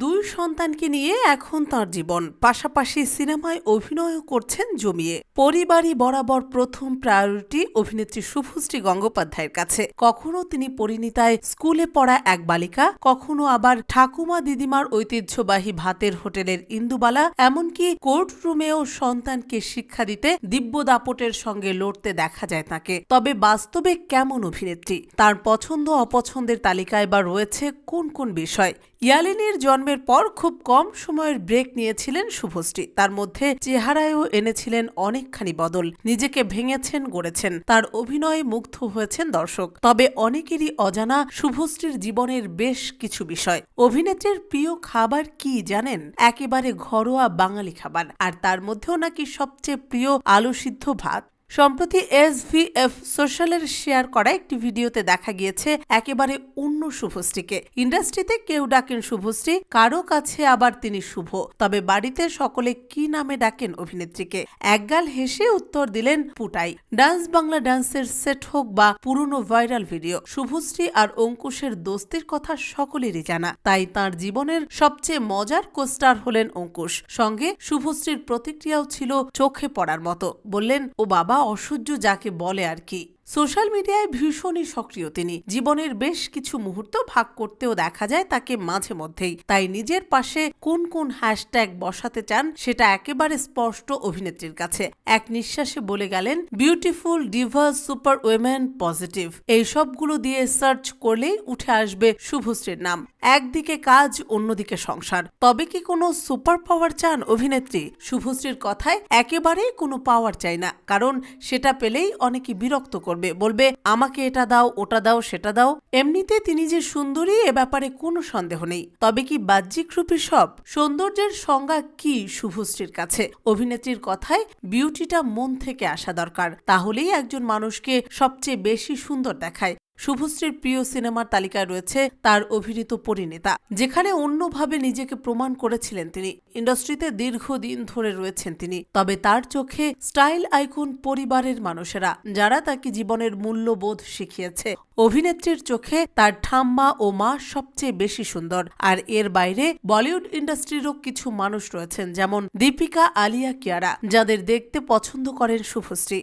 দুই সন্তানকে নিয়ে এখন তার জীবন। পাশাপাশি সিনেমায় অভিনয়ও করছেন জমিয়ে। পরিবারই বরাবর প্রথম প্রায়োরিটি অভিনেত্রী শুভশ্রী গঙ্গোপাধ্যায়ের কাছে। কখনো তিনি পরিণীতায় স্কুলে পড়া এক বালিকা, কখনো আবার ঠাকুমা দিদিমার ঐতিহ্যবাহী ভাতের হোটেলের ইন্দুবালা, এমনকি কোর্ট রুমেও সন্তানকে শিক্ষা দিতে দিব্য দাপটের সঙ্গে লড়তে দেখা যায় তাকে। তবে বাস্তবে কেমন অভিনেত্রী? তার পছন্দ অপছন্দের তালিকায় বা রয়েছে কোন কোন বিষয়? ইয়ালিনীর জন্মের পর খুব কম সময়ের ব্রেক নিয়েছিলেন শুভশ্রী। তার মধ্যে চেহারায়ও এনেছিলেন অনেকখানি বদল। নিজেকে ভেঙেছেন, গড়েছেন। তার অভিনয়ে মুগ্ধ হয়েছেন দর্শক। তবে অনেকেরই অজানা শুভশ্রীর জীবনের বেশ কিছু বিষয়। অভিনেত্রীর প্রিয় খাবার কি জানেন? একেবারে ঘরোয়া বাঙালি খাবার। আর তার মধ্যেও নাকি সবচেয়ে প্রিয় আলু সিদ্ধ ভাত। সম্প্রতি এসভিএফ সোশ্যালের শেয়ার করা একটি ভিডিওতে দেখা গিয়েছে একেবারে অন্য শুভশ্রীকে। ইন্ডাস্ট্রিতে কেউ ডাকেন শুভশ্রী, কারও কাছে আবার তিনি শুভ। তবে বাড়িতে সকলে কি নামে ডাকেন অভিনেত্রীকে? একগাল হেসে উত্তর দিলেন পুটাই। ডান্স বাংলা ডান্সের সেট হোক বা পুরনো ভাইরাল ভিডিও, শুভশ্রী আর অঙ্কুশের দোস্তির কথা সকলেরই জানা। তাই তার জীবনের সবচেয়ে মজার কোস্টার হলেন অঙ্কুশ। সঙ্গে শুভশ্রীর প্রতিক্রিয়াও ছিল চোখে পড়ার মতো। বললেন, ও বাবা অসহ্য যাকে বলে আর কি। সোশ্যাল মিডিয়ায় ভীষণই সক্রিয় তিনি। জীবনের বেশ কিছু মুহূর্ত ভাগ করতেও দেখা যায় তাকে মাঝে মধ্যেই। তাই নিজের পাশে কোন কোন হ্যাশট্যাগ বসাতে চান, সেটা একেবারে স্পষ্ট অভিনেত্রীর কাছে। এক নিঃশ্বাসে বলে গেলেন beautiful diverse super women positive এই সবগুলো দিয়ে সার্চ করলেই উঠে আসবে শুভশ্রীর নাম। একদিকে কাজ, অন্যদিকে সংসার। তবে কি কোনো সুপার পাওয়ার চান অভিনেত্রী? শুভশ্রীর কথায় একেবারেই কোনো পাওয়ার চাই না, কারণ সেটা পেলেই অনেকে বিরক্ত করবে। বলবে আমাকে এটা দাও, ওটা দাও, সেটা দাও। এমনিতে তিনি যে সুন্দরী, এ ব্যাপারে কোনো সন্দেহ নেই। তবে কি বাহ্যিক রূপে সব? সৌন্দর্যের সংজ্ঞা কি শুভশ্রীর কাছে? অভিনেত্রীর কথায় বিউটিটা মন থেকে আসা দরকার। তাহলেই একজন মানুষকে সবচেয়ে বেশি সুন্দর দেখায়। শুভশ্রীর প্রিয় সিনেমার তালিকায় রয়েছে তার অভিনীত পরিণীতা, যেখানে অন্যভাবে নিজেকে প্রমাণ করেছিলেন তিনি। ইন্ডাস্ট্রিতে দীর্ঘদিন ধরে রয়েছেন তিনি, তবে তার চোখে স্টাইল আইকন পরিবারের মানুষেরা, যারা তাকে জীবনের মূল্যবোধ শিখিয়েছে। অভিনেত্রীর চোখে তার ঠাম্মা ও মা সবচেয়ে বেশি সুন্দর, আর এর বাইরে বলিউড ইন্ডাস্ট্রিরও কিছু মানুষ রয়েছেন, যেমন দীপিকা আলিয়া কিয়ারা, যাদের দেখতে পছন্দ করেন শুভশ্রী।